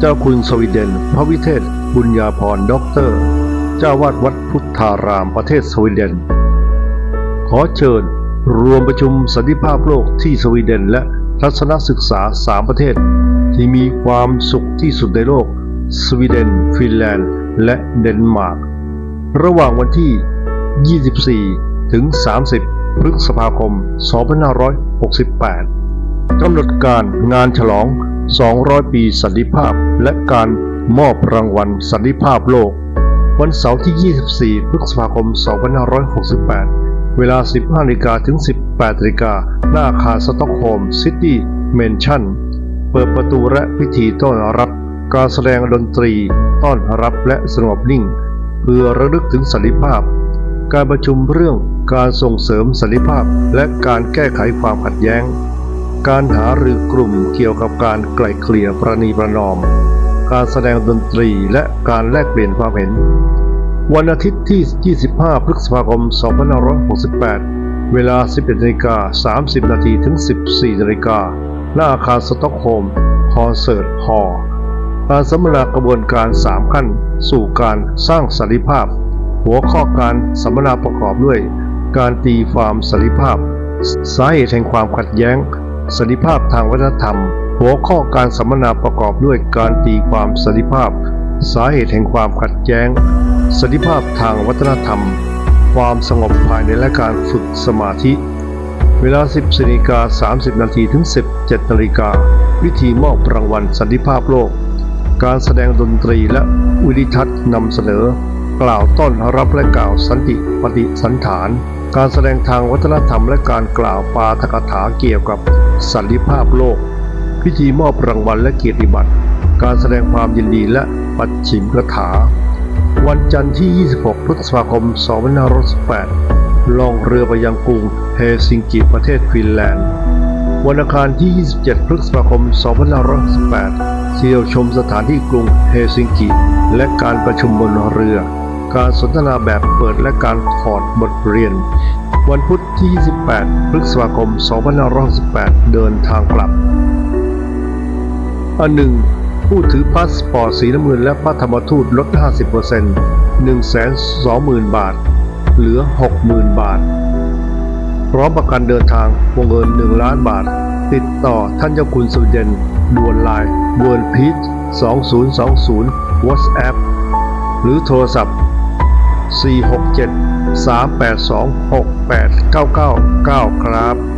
เจ้าคุณสวีเดน พระวิเทศ บุญญาพรด็อกเตอร์ เจ้าวาดวัดพุทธารามประเทศสวีเดน ขอเชิญรวมประชุมสันติภาพโลกที่สวีเดน และทัศนศึกษาสามประเทศ ที่มีความสุขที่สุดในโลก สวีเดน ฟินแลนด์ และเดนมาร์ก ระหว่างวันที่ 24 ถึง 30 พฤษภาคม 2568กำหนดการงานฉลอง 200 ปีสันติภาพ และการมอบรางวัลสันติภาพโลก วันเสาร์ที่ 24 พฤษภาคม 2568 เวลา 15นาฬิกาถึง 18นาฬิกาหน้าอาคารสต็อกโฮล์มซิตี้เมนชั่น เปิดประตูและพิธีต้อนรับ การแสดงดนตรี ต้อนรับและสงบนิ่ง เพื่อระลึกถึงสันติภาพ การประชุมเรื่องการส่งเสริมสันติภาพ และการแก้ไขความขัดแย้ง การหารือกลุ่มเกี่ยวกับการไกล่เกลี่ยประนีประนอม การแสดงดนตรีและการแลกเปลี่ยนความเห็น วันอาทิตย์ที่ 25 พฤษภาคม 2568 เวลา 11นาฬิกา30 นาทีถึง 14นาฬิกาหน้าอาคารสต็อกโฮมคอนเสิร์ตฮอลล์การสัมมนากระบวนการ 3 ขั้น สู่การสร้างสันติภาพ หัวข้อการสัมมนาประกอบด้วย การตีความสันติภาพ สาเหตุแห่งความขัดแย้ง สันติภาพทางวัฒนธรรม หัวข้อการสัมมนาประกอบด้วยการตีความสันติภาพ สาเหตุแห่งความขัดแย้งสันติภาพทางวัฒนธรรม ความสงบภายในและการฝึกสมาธิ เวลา 10นาฬิกา30 นาทีถึง 17นาฬิกาพิธีมอบรางวัลสันติภาพโลก การแสดงดนตรีและวิดิทัศน์นำเสนอ กล่าวต้อนรับและกล่าวสันติปฏิสันฐาน การแสดงทางวัฒนธรรมและการกล่าวปาฐกถาเกี่ยวกับ สันติภาพโลก พิธีมอบรางวัลและเกียรติบัตร การแสดงความยินดีและปัดฉิมกระถา วันจันทร์ที่ 26 พฤษภาคม 2518 ล่องเรือไปยังกรุงเฮลซิงกิประเทศฟินแลนด์ วันอังคารที่ 27 พฤษภาคม 2518เที่ยวชมสถานที่กรุงเฮลซิงกิ และการประชุมบนเรือ การสนทนาแบบเปิดและการถอดบทเรียน วันพุธที่ 28 พฤษภาคม 2518 เดินทางกลับ อันหนึ่ง ผู้ถือพาสปอร์ตสีน้ำเงินและพระธรรมทูตลด 50% 120,000 บาท เหลือ 60,000 บาท พร้อมประกันเดินทางวงเงิน 1 ล้านบาท ติดต่อท่านเจ้าคุณสวีเดนด่วนไลน์เวิร์นพีช2020 WhatsApp หรือโทรศัพท์ 467 382 6899 ครับ